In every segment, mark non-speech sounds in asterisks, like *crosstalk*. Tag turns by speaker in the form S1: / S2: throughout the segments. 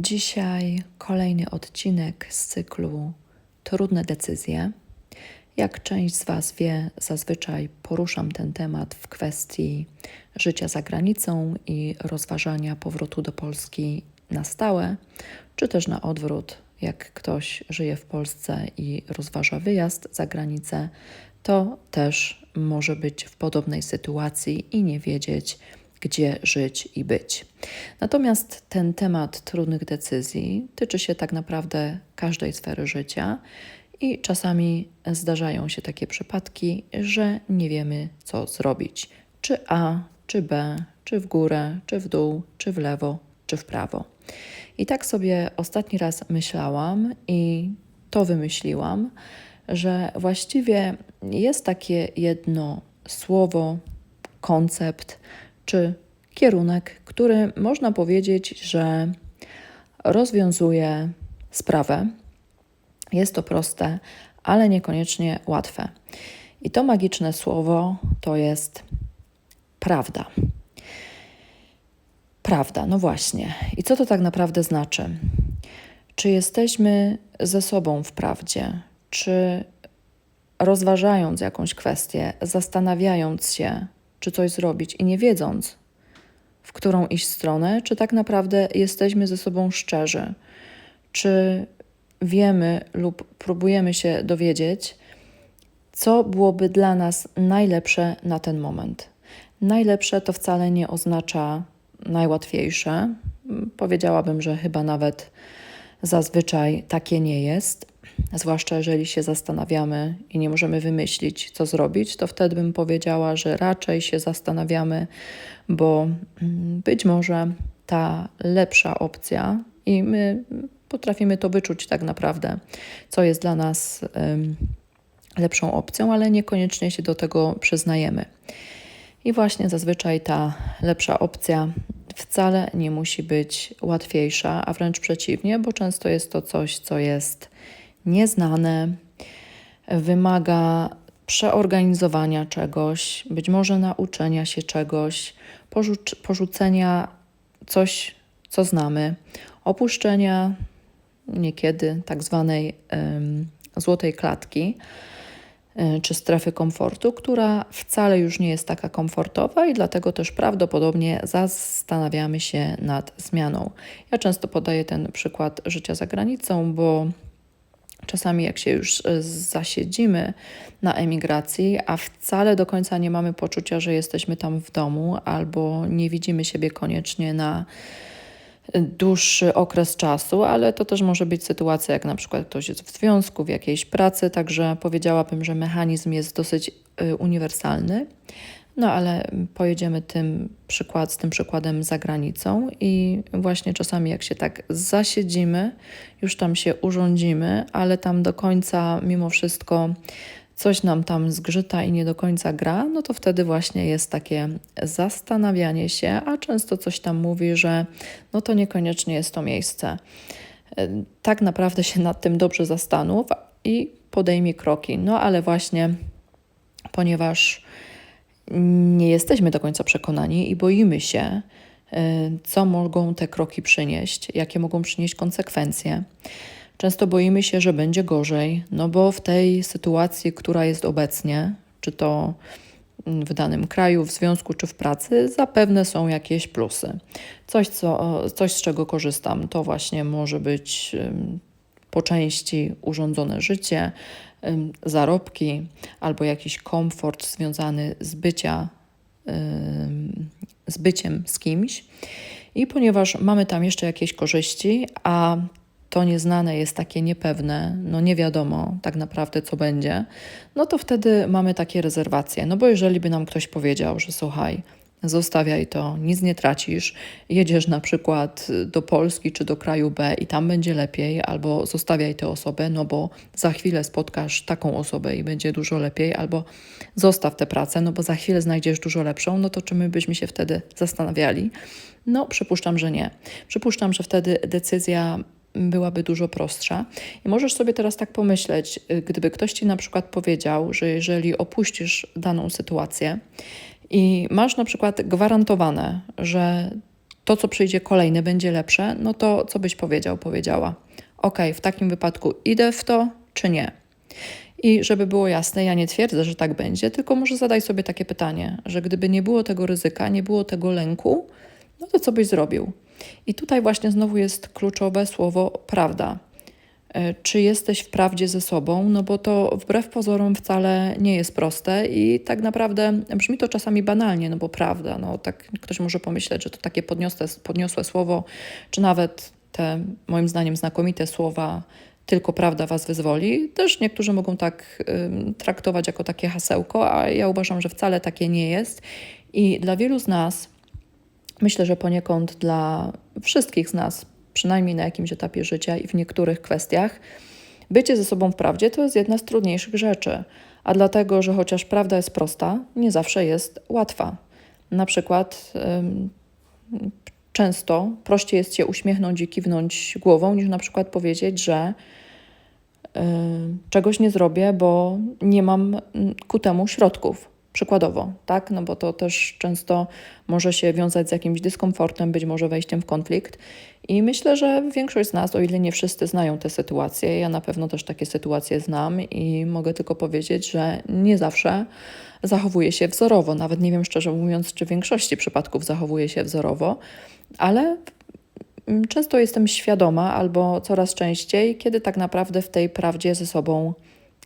S1: Dzisiaj kolejny odcinek z cyklu Trudne decyzje. Jak część z Was wie, zazwyczaj poruszam ten temat w kwestii życia za granicą i rozważania powrotu do Polski na stałe, czy też na odwrót, jak ktoś żyje w Polsce i rozważa wyjazd za granicę, to też może być w podobnej sytuacji i nie wiedzieć, gdzie żyć i być. Natomiast ten temat trudnych decyzji tyczy się tak naprawdę każdej sfery życia i czasami zdarzają się takie przypadki, że nie wiemy, co zrobić. Czy A, czy B, czy w górę, czy w dół, czy w lewo, czy w prawo. I tak sobie ostatni raz myślałam i to wymyśliłam, że właściwie jest takie jedno słowo, koncept czy kierunek, który można powiedzieć, że rozwiązuje sprawę. Jest to proste, ale niekoniecznie łatwe. I to magiczne słowo to jest prawda. Prawda, no właśnie. I co to tak naprawdę znaczy? Czy jesteśmy ze sobą w prawdzie? Czy rozważając jakąś kwestię, zastanawiając się, czy coś zrobić i nie wiedząc, w którą iść stronę, czy tak naprawdę jesteśmy ze sobą szczerzy, czy wiemy lub próbujemy się dowiedzieć, co byłoby dla nas najlepsze na ten moment. Najlepsze to wcale nie oznacza najłatwiejsze. Powiedziałabym, że chyba nawet zazwyczaj takie nie jest zwłaszcza jeżeli się zastanawiamy i nie możemy wymyślić, co zrobić, to wtedy bym powiedziała, że raczej się zastanawiamy, bo mm, być może ta lepsza opcja i my potrafimy to wyczuć tak naprawdę, co jest dla nas lepszą opcją, ale niekoniecznie się do tego przyznajemy. I właśnie zazwyczaj ta lepsza opcja wcale nie musi być łatwiejsza, a wręcz przeciwnie, bo często jest to coś, co jest nieznane, wymaga przeorganizowania czegoś, być może nauczenia się czegoś, porzuc- porzucenia coś, co znamy, opuszczenia niekiedy tak zwanej ym, złotej klatki czy strefy komfortu, która wcale już nie jest taka komfortowa i dlatego też prawdopodobnie zastanawiamy się nad zmianą. Ja często podaję ten przykład życia za granicą, bo Czasami, jak się już e, zasiedzimy na emigracji, a wcale do końca nie mamy poczucia, że jesteśmy tam w domu, albo nie widzimy siebie koniecznie na e, dłuższy okres czasu, ale to też może być sytuacja, jak na przykład ktoś jest w związku, w jakiejś pracy, także powiedziałabym, że mechanizm jest dosyć e, uniwersalny. No ale pojedziemy tym przykład, z tym przykładem za granicą i właśnie czasami jak się tak zasiedzimy, już tam się urządzimy, ale tam do końca mimo wszystko coś nam tam zgrzyta i nie do końca gra, no to wtedy właśnie jest takie zastanawianie się, a często coś tam mówi, że no to niekoniecznie jest to miejsce. Tak naprawdę się nad tym dobrze zastanów i podejmij kroki. No ale właśnie ponieważ nie jesteśmy do końca przekonani i boimy się, e, co mogą te kroki przynieść, jakie mogą przynieść konsekwencje. Często boimy się, że będzie gorzej, no bo w tej sytuacji, która jest obecnie, czy to w danym kraju, w związku czy w pracy, zapewne są jakieś plusy. Coś, co, coś z czego korzystam, to właśnie może być po części urządzone życie, zarobki albo jakiś komfort związany z, bycia, z byciem z kimś. I ponieważ mamy tam jeszcze jakieś korzyści, a to nieznane jest takie niepewne, no nie wiadomo tak naprawdę co będzie, no to wtedy mamy takie rezerwacje. No bo jeżeli by nam ktoś powiedział, że słuchaj, Zostawiaj to, nic nie tracisz. Jedziesz na przykład do Polski czy do kraju B i tam będzie lepiej, albo zostawiaj tę osobę, no bo za chwilę spotkasz taką osobę i będzie dużo lepiej, albo zostaw tę pracę, no bo za chwilę znajdziesz dużo lepszą, no to czy my byśmy się wtedy zastanawiali? No, przypuszczam, że nie. Przypuszczam, że wtedy decyzja byłaby dużo prostsza. I możesz sobie teraz tak pomyśleć, gdyby ktoś ci na przykład powiedział, że jeżeli opuścisz daną sytuację, i masz na przykład gwarantowane, że to, co przyjdzie kolejne, będzie lepsze, no to co byś powiedział, powiedziała? Ok, w takim wypadku idę w to, czy nie? I żeby było jasne, ja nie twierdzę, że tak będzie, tylko może zadaj sobie takie pytanie, że gdyby nie było tego ryzyka, nie było tego lęku, no to co byś zrobił? I tutaj właśnie znowu jest kluczowe słowo prawda. E, czy jesteś w prawdzie ze sobą? No bo to wbrew pozorom wcale nie jest proste i tak naprawdę brzmi to czasami banalnie, no bo prawda, no tak ktoś może pomyśleć, że to takie podniosłe, podniosłe słowo, czy nawet te moim zdaniem znakomite słowa tylko prawda was wyzwoli. Też niektórzy mogą tak y, traktować jako takie hasełko, a ja uważam, że wcale takie nie jest. I dla wielu z nas, myślę, że poniekąd dla wszystkich z nas, przynajmniej na jakimś etapie życia i w niektórych kwestiach, bycie ze sobą w prawdzie to jest jedna z trudniejszych rzeczy. A dlatego, że chociaż prawda jest prosta, nie zawsze jest łatwa. Na przykład często prościej jest się uśmiechnąć i kiwnąć głową, niż na przykład powiedzieć, że y, czegoś nie zrobię, bo nie mam ku temu środków. Przykładowo, tak? No bo to też często może się wiązać z jakimś dyskomfortem, być może wejściem w konflikt. I myślę, że większość z nas, o ile nie wszyscy znają te sytuacje, ja na pewno też takie sytuacje znam i mogę tylko powiedzieć, że nie zawsze zachowuje się wzorowo. Nawet nie wiem szczerze mówiąc, czy w większości przypadków zachowuje się wzorowo, ale często jestem świadoma albo coraz częściej, kiedy tak naprawdę w tej prawdzie ze sobą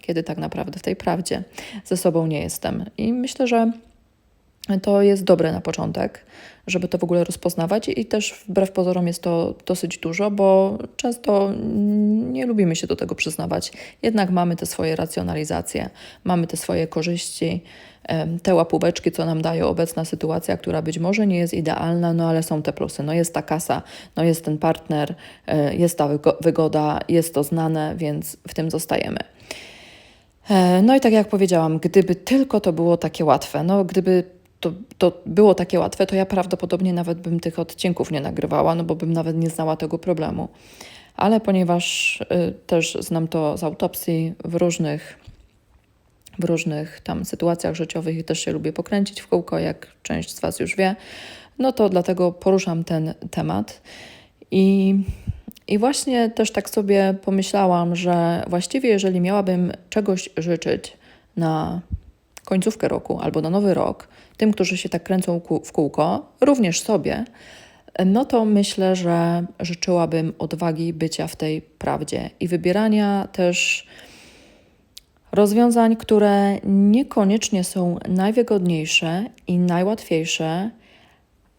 S1: kiedy tak naprawdę w tej prawdzie ze sobą nie jestem. I myślę, że to jest dobre na początek, żeby to w ogóle rozpoznawać, i też wbrew pozorom jest to dosyć dużo, bo często nie lubimy się do tego przyznawać. Jednak mamy te swoje racjonalizacje, mamy te swoje korzyści, te łapóweczki, co nam daje obecna sytuacja, która być może nie jest idealna, no ale są te plusy. No jest ta kasa, no jest ten partner, e, jest ta wygoda, jest to znane, więc w tym zostajemy. E, no i tak jak powiedziałam, gdyby tylko to było takie łatwe, no gdyby to, to było takie łatwe, to ja prawdopodobnie nawet bym tych odcinków nie nagrywała, no bo bym nawet nie znała tego problemu. Ale ponieważ y, też znam to z autopsji w różnych, w różnych tam sytuacjach życiowych i też się lubię pokręcić w kółko, jak część z Was już wie, no to dlatego poruszam ten temat. I i właśnie też tak sobie pomyślałam, że właściwie jeżeli miałabym czegoś życzyć na końcówkę roku albo na nowy rok, tym, którzy się tak kręcą w kółko, również sobie, no to myślę, że życzyłabym odwagi bycia w tej prawdzie i wybierania też rozwiązań, które niekoniecznie są najwygodniejsze i najłatwiejsze,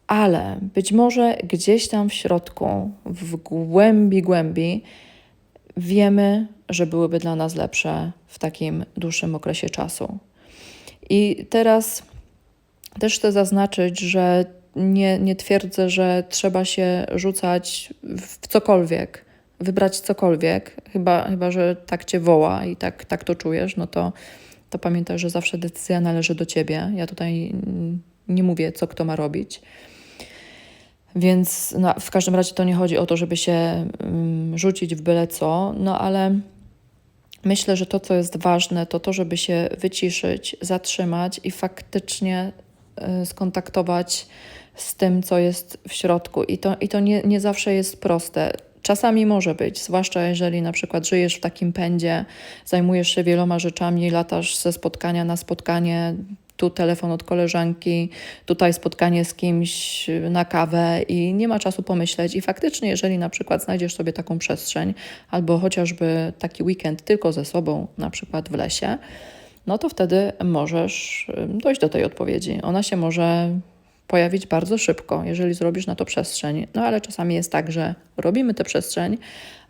S1: ale być może gdzieś tam w środku, w głębi, głębi, wiemy, że byłyby dla nas lepsze w takim dłuższym okresie czasu. I teraz też chcę zaznaczyć, że nie, nie twierdzę, że trzeba się rzucać w cokolwiek, wybrać cokolwiek, chyba, chyba że tak cię woła i tak, tak to czujesz, no to, to pamiętaj, że zawsze decyzja należy do ciebie. Ja tutaj nie mówię, co kto ma robić. Więc no, w każdym razie to nie chodzi o to, żeby się um, rzucić w byle co, no ale myślę, że to, co jest ważne, to to, żeby się wyciszyć, zatrzymać i faktycznie y, skontaktować z tym, co jest w środku. I to, i to nie, nie zawsze jest proste. Czasami może być, zwłaszcza jeżeli na przykład żyjesz w takim pędzie, zajmujesz się wieloma rzeczami, latasz ze spotkania na spotkanie, tu telefon od koleżanki, tutaj spotkanie z kimś na kawę i nie ma czasu pomyśleć. I faktycznie, jeżeli na przykład znajdziesz sobie taką przestrzeń, albo chociażby taki weekend tylko ze sobą, na przykład w lesie, no to wtedy możesz dojść do tej odpowiedzi. Ona się może pojawić bardzo szybko, jeżeli zrobisz na to przestrzeń. No ale czasami jest tak, że robimy tę przestrzeń,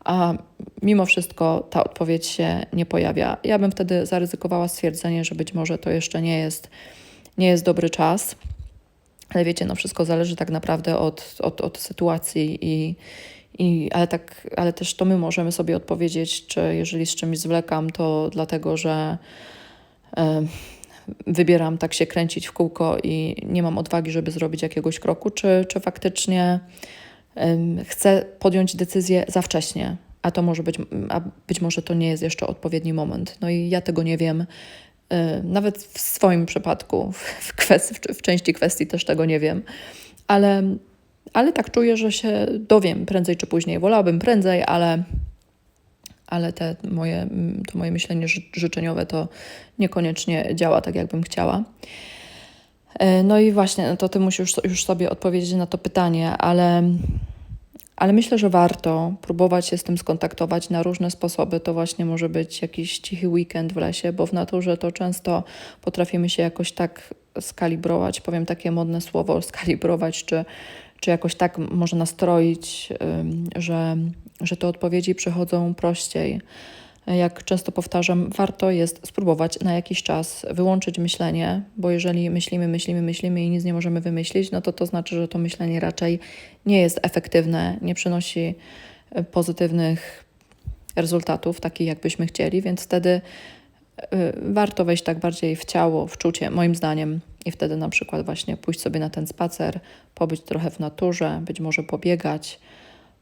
S1: a mimo wszystko ta odpowiedź się nie pojawia. Ja bym wtedy zaryzykowała stwierdzenie, że być może to jeszcze nie jest, nie jest dobry czas. Ale wiecie, no wszystko zależy tak naprawdę od, od, od sytuacji i, i, ale, tak, ale też to my możemy sobie odpowiedzieć, czy jeżeli z czymś zwlekam, to dlatego, że e, wybieram tak się kręcić w kółko i nie mam odwagi, żeby zrobić jakiegoś kroku, czy, czy faktycznie chcę podjąć decyzję za wcześnie, a to może być, a być może to nie jest jeszcze odpowiedni moment. No i ja tego nie wiem. Nawet w swoim przypadku, w, kwestii, w części kwestii też tego nie wiem, ale ale tak czuję, że się dowiem prędzej czy później. Wolałabym prędzej, ale, ale te moje, to moje myślenie życzeniowe to niekoniecznie działa tak, jakbym chciała. E, no i właśnie, no to ty musisz już sobie odpowiedzieć na to pytanie, ale, ale myślę, że warto próbować się z tym skontaktować na różne sposoby. To właśnie może być jakiś cichy weekend w lesie, bo w naturze to często potrafimy się jakoś tak skalibrować, powiem takie modne słowo, *laughs* skalibrować, czy, czy jakoś tak może nastroić, że, że te odpowiedzi przychodzą prościej. Jak często powtarzam, warto jest spróbować na jakiś czas wyłączyć myślenie, bo jeżeli myślimy, myślimy, myślimy i nic nie możemy wymyślić, no to to znaczy, że to myślenie raczej nie jest efektywne, nie przynosi e, pozytywnych rezultatów, takich jakbyśmy chcieli, więc wtedy e, warto wejść tak bardziej w ciało, w czucie, moim zdaniem, i wtedy na przykład właśnie pójść sobie na ten spacer, pobyć trochę w naturze, być może pobiegać,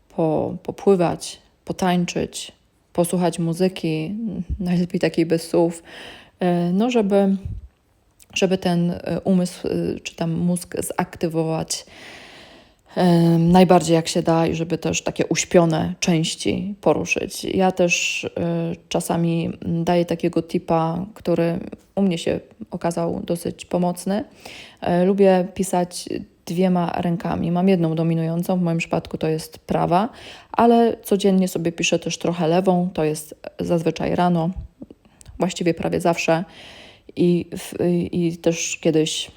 S1: po, popływać, potańczyć, posłuchać muzyki, najlepiej takiej bez słów, e, no żeby, żeby ten e, umysł e, czy tam mózg zaktywować najbardziej jak się da i żeby też takie uśpione części poruszyć. Ja też czasami daję takiego tipa, który u mnie się okazał dosyć pomocny. Lubię pisać dwiema rękami. Mam jedną dominującą, w moim przypadku to jest prawa, ale codziennie sobie piszę też trochę lewą, to jest zazwyczaj rano, właściwie prawie zawsze. I, i też kiedyś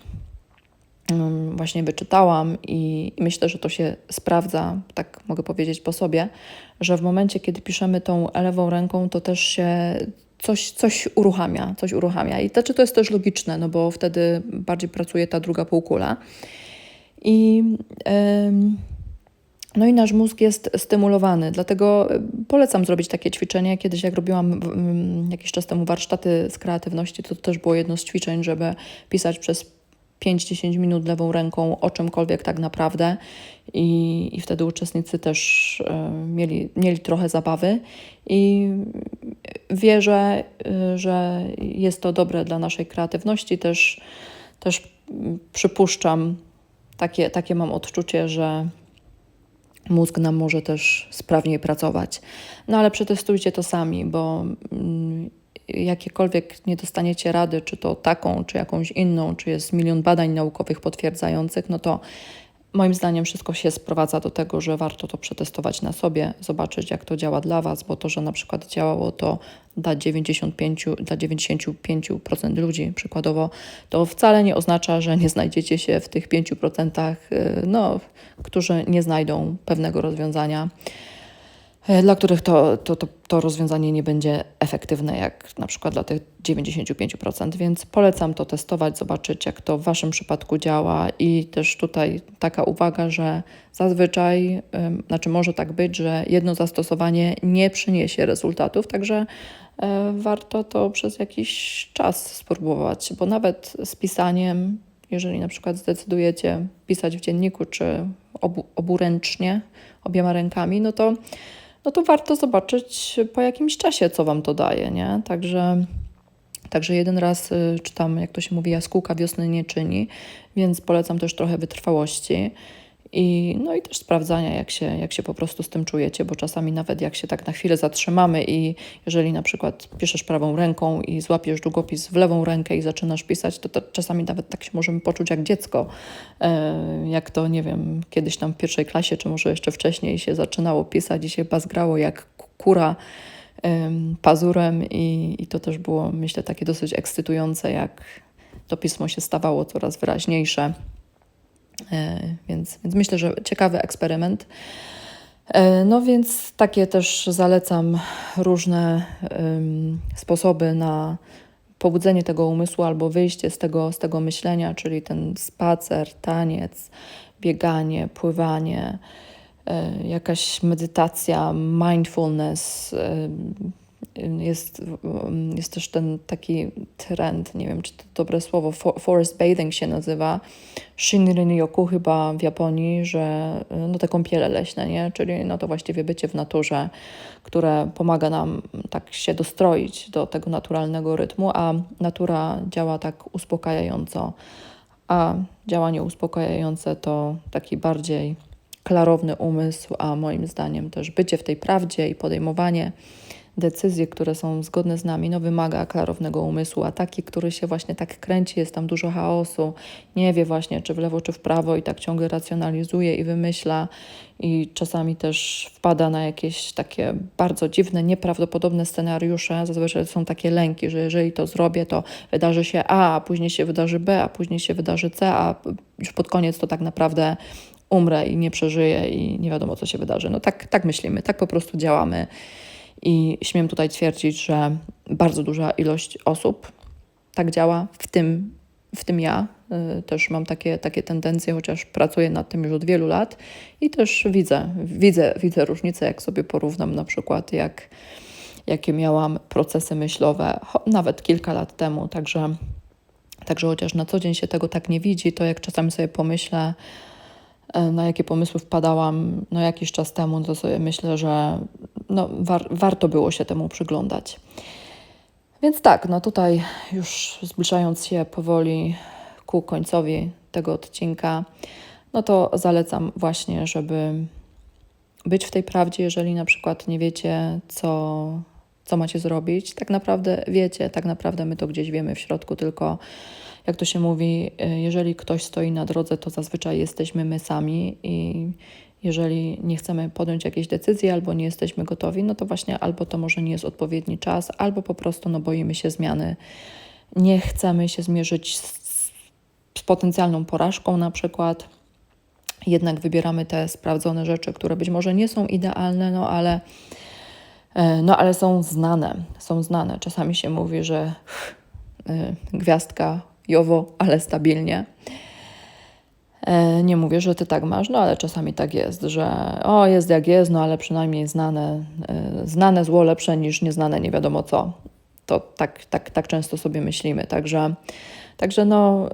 S1: mm, właśnie wyczytałam i, i myślę, że to się sprawdza, tak mogę powiedzieć po sobie, że w momencie, kiedy piszemy tą lewą ręką, to też się coś, coś uruchamia, coś uruchamia. I to, czy to jest też logiczne, no bo wtedy bardziej pracuje ta druga półkula. I, no i nasz mózg jest stymulowany, dlatego polecam zrobić takie ćwiczenie. Kiedyś, jak robiłam jakiś czas temu warsztaty z kreatywności, to też było jedno z ćwiczeń, żeby pisać przez 5-10 minut lewą ręką o czymkolwiek tak naprawdę. I, i wtedy uczestnicy też mieli, mieli trochę zabawy. I wierzę, y, że jest to dobre dla naszej kreatywności. Też, też przypuszczam, takie, takie mam odczucie, że mózg nam może też sprawniej pracować. No ale przetestujcie to sami, bo mm, jakiekolwiek nie dostaniecie rady, czy to taką, czy jakąś inną, czy jest milion badań naukowych potwierdzających, no to Moim zdaniem wszystko się sprowadza do tego, że warto to przetestować na sobie, zobaczyć jak to działa dla Was, bo to, że na przykład działało to dla 95%, dla 95% ludzi przykładowo, to wcale nie oznacza, że nie znajdziecie się w tych 5%, y, no, którzy nie znajdą pewnego rozwiązania. E, dla których to, to, to, to, rozwiązanie nie będzie efektywne, jak na przykład dla tych 95%, więc polecam to testować, zobaczyć, jak to w Waszym przypadku działa. I też tutaj taka uwaga, że zazwyczaj, znaczy może tak być, że jedno zastosowanie nie przyniesie rezultatów, także e, warto to przez jakiś czas spróbować, bo nawet z pisaniem, jeżeli na przykład zdecydujecie pisać w dzienniku czy obu, oburęcznie, obiema rękami, no to no to warto zobaczyć po jakimś czasie, co Wam to daje, nie? Także, także jeden raz y, czytam, jak to się mówi, jaskółka wiosny nie czyni, więc polecam też trochę wytrwałości. I, no i też sprawdzania, jak się, jak się po prostu z tym czujecie, bo czasami nawet jak się tak na chwilę zatrzymamy i jeżeli na przykład piszesz prawą ręką i złapiesz długopis w lewą rękę i zaczynasz pisać, to, to czasami nawet tak się możemy poczuć jak dziecko. E, jak to, nie wiem, kiedyś tam w pierwszej klasie, czy może jeszcze wcześniej się zaczynało pisać i się bazgrało jak kura pazurem i, i to też było, myślę, takie dosyć ekscytujące, jak to pismo się stawało coraz wyraźniejsze. E, więc, więc myślę, że ciekawy eksperyment. E, no więc takie też zalecam różne um, sposoby na pobudzenie tego umysłu albo wyjście z tego, z tego myślenia, czyli ten spacer, taniec, bieganie, pływanie, y, jakaś medytacja, mindfulness, y, jest, jest też ten taki trend, nie wiem czy to dobre słowo, forest bathing się nazywa, Shinrin-yoku chyba w Japonii, że no te kąpiele leśne, nie? czyli no to właściwie bycie w naturze, które pomaga nam tak się dostroić do tego naturalnego rytmu, a natura działa tak uspokajająco, a działanie uspokajające to taki bardziej klarowny umysł, a moim zdaniem też bycie w tej prawdzie i podejmowanie decyzji, które są zgodne z nami, no wymaga klarownego umysłu, a taki, który się właśnie tak kręci, jest tam dużo chaosu, nie wie właśnie czy w lewo, czy w prawo i tak ciągle racjonalizuje i wymyśla i czasami też wpada na jakieś takie bardzo dziwne, nieprawdopodobne scenariusze. Zazwyczaj są takie lęki, że jeżeli to zrobię, to wydarzy się A, a później się wydarzy B, a później się wydarzy C, a już pod koniec to tak naprawdę umrę i nie przeżyję i nie wiadomo, co się wydarzy. No tak, tak myślimy, tak po prostu działamy. I śmiem tutaj twierdzić, że bardzo duża ilość osób tak działa, w tym, w tym ja. Y, też mam takie, takie tendencje, chociaż pracuję nad tym już od wielu lat i też widzę, widzę, widzę różnicę, jak sobie porównam na przykład, jak, jakie miałam procesy myślowe nawet kilka lat temu. Także, także chociaż na co dzień się tego tak nie widzi, to jak czasami sobie pomyślę, na jakie pomysły wpadałam no, jakiś czas temu, to sobie myślę, że no, war, warto było się temu przyglądać. Więc tak, no tutaj już zbliżając się powoli ku końcowi tego odcinka, no to zalecam właśnie, żeby być w tej prawdzie, jeżeli na przykład nie wiecie, co, co macie zrobić. Tak naprawdę wiecie, tak naprawdę my to gdzieś wiemy w środku, tylko jak to się mówi, jeżeli ktoś stoi na drodze, to zazwyczaj jesteśmy my sami i jeżeli nie chcemy podjąć jakiejś decyzji albo nie jesteśmy gotowi, no to właśnie albo to może nie jest odpowiedni czas, albo po prostu no, boimy się zmiany. Nie chcemy się zmierzyć z, z potencjalną porażką na przykład. Jednak wybieramy te sprawdzone rzeczy, które być może nie są idealne, no ale, e, no ale są znane. Są znane. Czasami się mówi, że yy, gwiazdka jowo, ale stabilnie. E, nie mówię, że ty tak masz, no ale czasami tak jest, że o, jest jak jest, no ale przynajmniej znane, e, znane zło lepsze niż nieznane nie wiadomo co. To tak, tak, tak często sobie myślimy. Także, także no,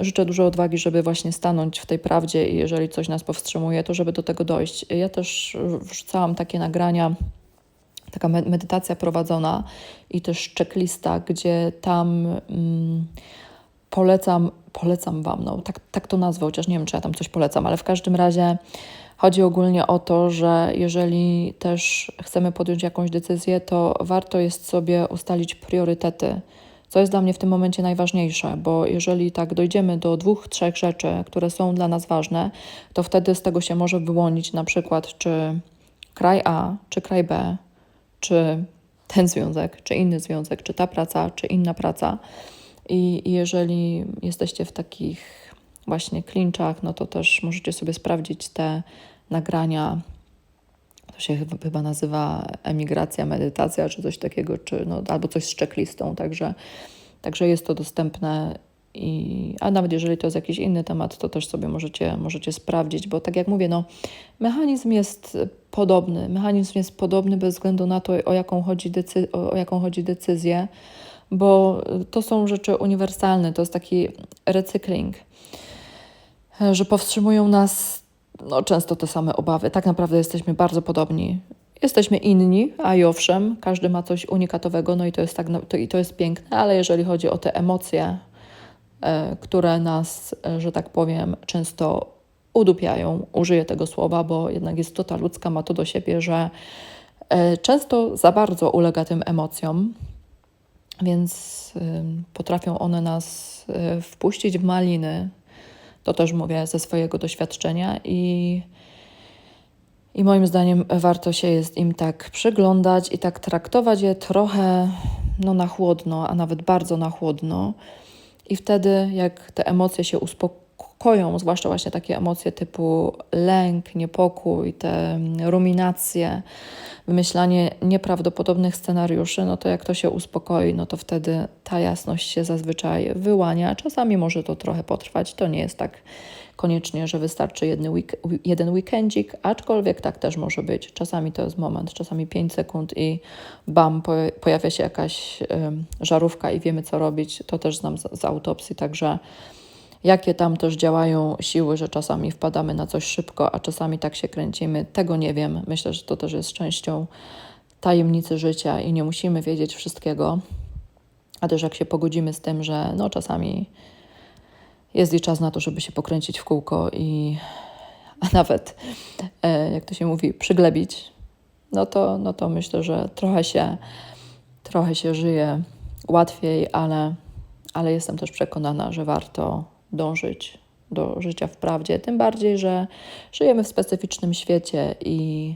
S1: życzę dużo odwagi, żeby właśnie stanąć w tej prawdzie i jeżeli coś nas powstrzymuje, to żeby do tego dojść. Ja też wrzucałam takie nagrania, taka medytacja prowadzona i też checklista, gdzie tam polecam polecam Wam, no tak, tak to nazwę, chociaż nie wiem, czy ja tam coś polecam, ale w każdym razie chodzi ogólnie o to, że jeżeli też chcemy podjąć jakąś decyzję, to warto jest sobie ustalić priorytety, co jest dla mnie w tym momencie najważniejsze, bo jeżeli tak dojdziemy do dwóch, trzech rzeczy, które są dla nas ważne, to wtedy z tego się może wyłonić na przykład, czy kraj A, czy kraj B, czy ten związek, czy inny związek, czy ta praca, czy inna praca. I, jeżeli jesteście w takich właśnie klinczach, no to też możecie sobie sprawdzić te nagrania. To się chyba nazywa emigracja, medytacja, czy coś takiego, czy no, albo coś z checklistą. Także, także jest to dostępne. I, a nawet jeżeli to jest jakiś inny temat, to też sobie możecie, możecie sprawdzić, bo tak jak mówię, no, mechanizm jest podobny. Mechanizm jest podobny bez względu na to, o jaką chodzi, decy- o jaką chodzi decyzję bo to są rzeczy uniwersalne, to jest taki recykling, że powstrzymują nas no, często te same obawy. Tak naprawdę jesteśmy bardzo podobni. Jesteśmy inni, a i owszem, każdy ma coś unikatowego, no i to jest, tak, no, to, i to jest piękne, ale jeżeli chodzi o te emocje, e, które nas, e, że tak powiem, często udupiają, użyję tego słowa, bo jednak jest ludzka ma to do siebie, że e, często za bardzo ulega tym emocjom, więc potrafią one nas y, wpuścić w maliny. To też mówię ze swojego doświadczenia i, i moim zdaniem warto się jest im tak przyglądać i tak traktować je trochę no, na chłodno, a nawet bardzo na chłodno. I wtedy, jak te emocje się uspokoją, zwłaszcza właśnie takie emocje typu lęk, niepokój, te ruminacje, wymyślanie nieprawdopodobnych scenariuszy, no to jak to się uspokoi, no to wtedy ta jasność się zazwyczaj wyłania. Czasami może to trochę potrwać, to nie jest tak koniecznie, że wystarczy jedny week, jeden weekendzik, aczkolwiek tak też może być. Czasami to jest moment, czasami 5 sekund i bam, pojawia się jakaś żarówka i wiemy co robić. To też znam z, z autopsji, także Jakie tam też działają siły, że czasami wpadamy na coś szybko, a czasami tak się kręcimy, tego nie wiem. Myślę, że to też jest częścią tajemnicy życia i nie musimy wiedzieć wszystkiego. A też jak się pogodzimy z tym, że no czasami jest i czas na to, żeby się pokręcić w kółko i a nawet, e, jak to się mówi, przyglebić, no to, no to myślę, że trochę się, trochę się żyje łatwiej, ale, ale jestem też przekonana, że warto dążyć do życia w prawdzie. Tym bardziej, że żyjemy w specyficznym świecie i,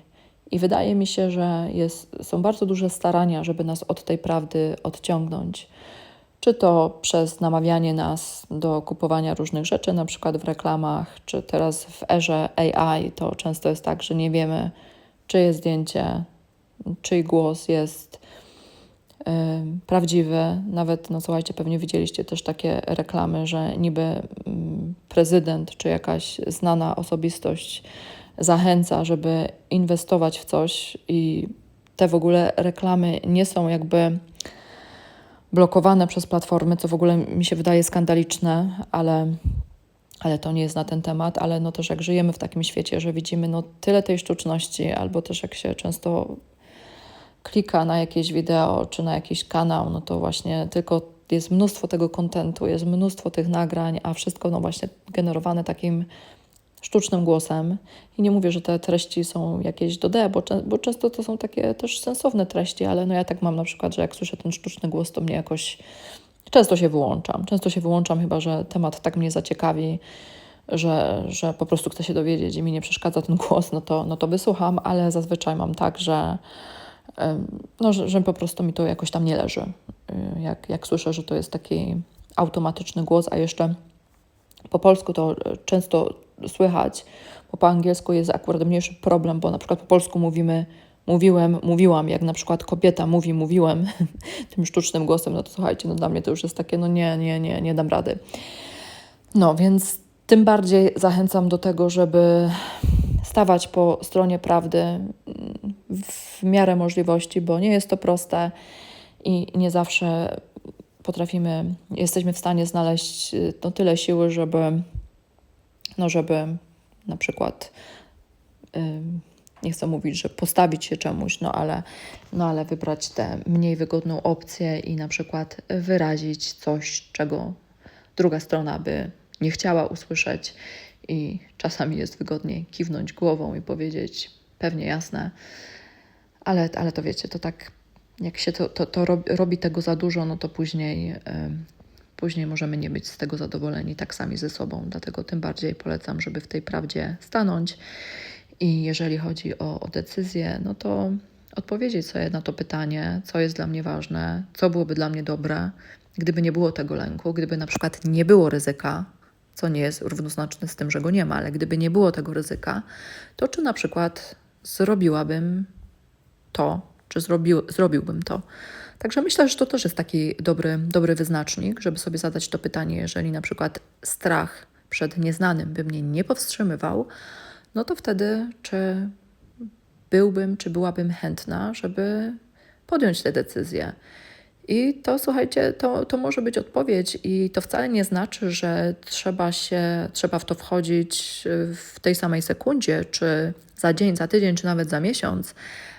S1: i wydaje mi się, że jest, są bardzo duże starania, żeby nas od tej prawdy odciągnąć. Czy to przez namawianie nas do kupowania różnych rzeczy, na przykład w reklamach, czy teraz w erze AI, to często jest tak, że nie wiemy, czyje zdjęcie, czyj głos jest prawdziwy. Nawet, no słuchajcie, pewnie widzieliście też takie reklamy, że niby y, prezydent czy jakaś znana osobistość zachęca, żeby inwestować w coś i te w ogóle reklamy nie są jakby blokowane przez platformy, co w ogóle mi się wydaje skandaliczne, ale, ale to nie jest na ten temat, ale no też jak żyjemy w takim świecie, że widzimy no tyle tej sztuczności, albo też jak się często klika na jakieś wideo czy na jakiś kanał, no to właśnie tylko jest mnóstwo tego kontentu, jest mnóstwo tych nagrań, a wszystko no właśnie generowane takim sztucznym głosem. I nie mówię, że te treści są jakieś do D, bo, bo często to są takie też sensowne treści, ale no ja tak mam na przykład, że jak słyszę ten sztuczny głos, to mnie jakoś często się wyłączam. Często się wyłączam, chyba że temat tak mnie zaciekawi, że, że po prostu chcę się dowiedzieć i mi nie przeszkadza ten głos, no to, no to wysłucham, ale zazwyczaj mam tak, że, no, że, że po prostu mi to jakoś tam nie leży. Y, jak, jak słyszę, że to jest taki automatyczny głos, a jeszcze po polsku to często słychać, bo po angielsku jest akurat mniejszy problem, bo na przykład po polsku mówimy mówiłem, mówiłam, jak na przykład kobieta mówi, mówiłem *laughs* tym sztucznym głosem, no to słuchajcie, no dla mnie to już jest takie, no nie, nie, nie, nie dam rady. No więc tym bardziej zachęcam do tego, żeby stawać po stronie prawdy mm, w miarę możliwości, bo nie jest to proste i nie zawsze potrafimy, jesteśmy w stanie znaleźć no, tyle siły, żeby no żeby na przykład nie chcę mówić, że postawić się czemuś, no ale, no ale wybrać tę mniej wygodną opcję i na przykład wyrazić coś, czego druga strona by nie chciała usłyszeć i czasami jest wygodniej kiwnąć głową i powiedzieć pewnie jasne, ale, ale to wiecie, to tak jak się to, to, to robi, robi tego za dużo, no to później później możemy nie być z tego zadowoleni tak sami ze sobą. Dlatego tym bardziej polecam, żeby w tej prawdzie stanąć. I jeżeli chodzi o, o decyzję, no to odpowiedzieć sobie na to pytanie, co jest dla mnie ważne, co byłoby dla mnie dobre, gdyby nie było tego lęku, gdyby na przykład nie było ryzyka, co nie jest równoznaczne z tym, że go nie ma, ale gdyby nie było tego ryzyka, to czy na przykład zrobiłabym to, czy zrobił, zrobiłbym to. Także myślę, że to też jest taki dobry, dobry wyznacznik, żeby sobie zadać to pytanie, jeżeli na przykład strach przed nieznanym by mnie nie powstrzymywał, no to wtedy czy byłbym, czy byłabym chętna, żeby podjąć tę decyzję. I to słuchajcie, to, to może być odpowiedź, i to wcale nie znaczy, że trzeba się, trzeba w to wchodzić w tej samej sekundzie, czy za dzień, za tydzień, czy nawet za miesiąc,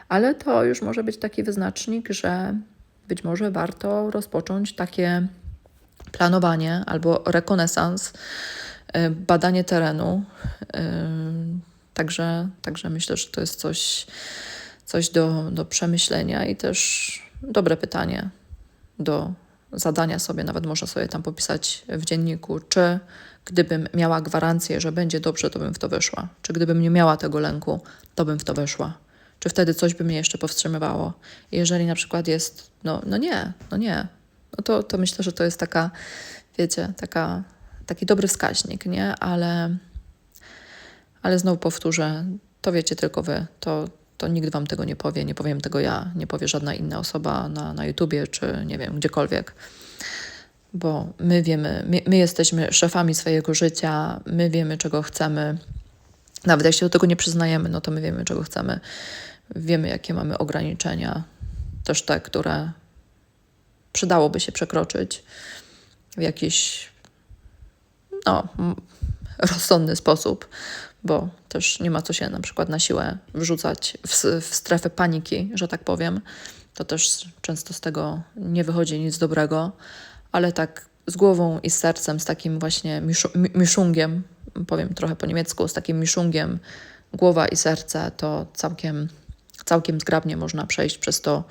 S1: ale to już może być taki wyznacznik, że być może warto rozpocząć takie planowanie albo rekonesans, y, badanie terenu. Y, także, także myślę, że to jest coś, coś do, do przemyślenia i też dobre pytanie do zadania sobie. Nawet można sobie tam popisać w dzienniku, czy gdybym miała gwarancję, że będzie dobrze, to bym w to weszła. Czy gdybym nie miała tego lęku, to bym w to weszła czy wtedy coś by mnie jeszcze powstrzymywało. Jeżeli na przykład jest, no, no nie, no nie, no to, to myślę, że to jest taka, wiecie, taka, taki dobry wskaźnik, nie? Ale, ale znowu powtórzę, to wiecie tylko wy, to, to nikt wam tego nie powie, nie powiem tego ja, nie powie żadna inna osoba na, na YouTubie, czy nie wiem, gdziekolwiek. Bo my wiemy, my, my jesteśmy szefami swojego życia, my wiemy, czego chcemy. Nawet się do tego nie przyznajemy, no to my wiemy, czego chcemy. Wiemy, jakie mamy ograniczenia, też te, które przydałoby się przekroczyć w jakiś no, rozsądny sposób, bo też nie ma co się na przykład na siłę wrzucać w, w strefę paniki, że tak powiem. To też często z tego nie wychodzi nic dobrego, ale tak z głową i z sercem, z takim właśnie miszungiem powiem trochę po niemiecku, z takim miszungiem głowa i serce, to całkiem, całkiem zgrabnie można przejść przez to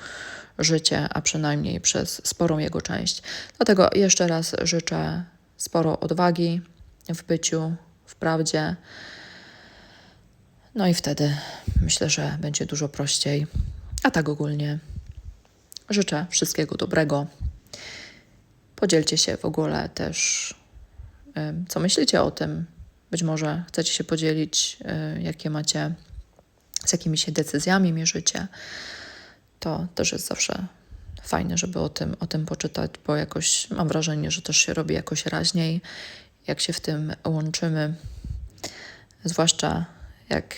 S1: życie, a przynajmniej przez sporą jego część. Dlatego jeszcze raz życzę sporo odwagi w byciu, w prawdzie. No i wtedy myślę, że będzie dużo prościej. A tak ogólnie życzę wszystkiego dobrego. Podzielcie się w ogóle też, co myślicie o tym. Być może chcecie się podzielić, y, jakie macie, z jakimi się decyzjami mierzycie. To też jest zawsze fajne, żeby o tym, o tym poczytać, bo jakoś mam wrażenie, że też się robi jakoś raźniej, jak się w tym łączymy. Zwłaszcza jak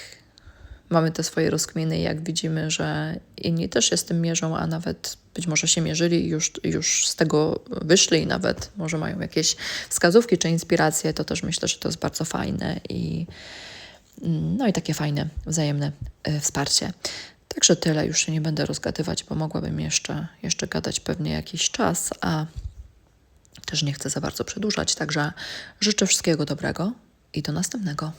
S1: mamy te swoje rozkminy i jak widzimy, że inni też się z tym mierzą, a nawet być może się mierzyli i już, już z tego wyszli i nawet może mają jakieś wskazówki czy inspiracje, to też myślę, że to jest bardzo fajne i no i takie fajne, wzajemne e, wsparcie. Także tyle, już się nie będę rozgadywać, bo mogłabym jeszcze, jeszcze gadać pewnie jakiś czas, a też nie chcę za bardzo przedłużać. Także życzę wszystkiego dobrego i do następnego.